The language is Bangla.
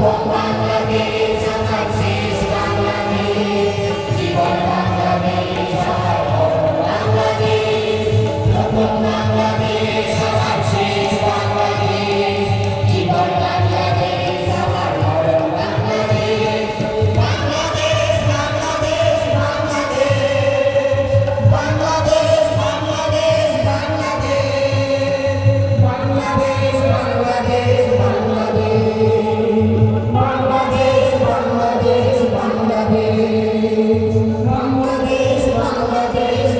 Bye. Bangladesh.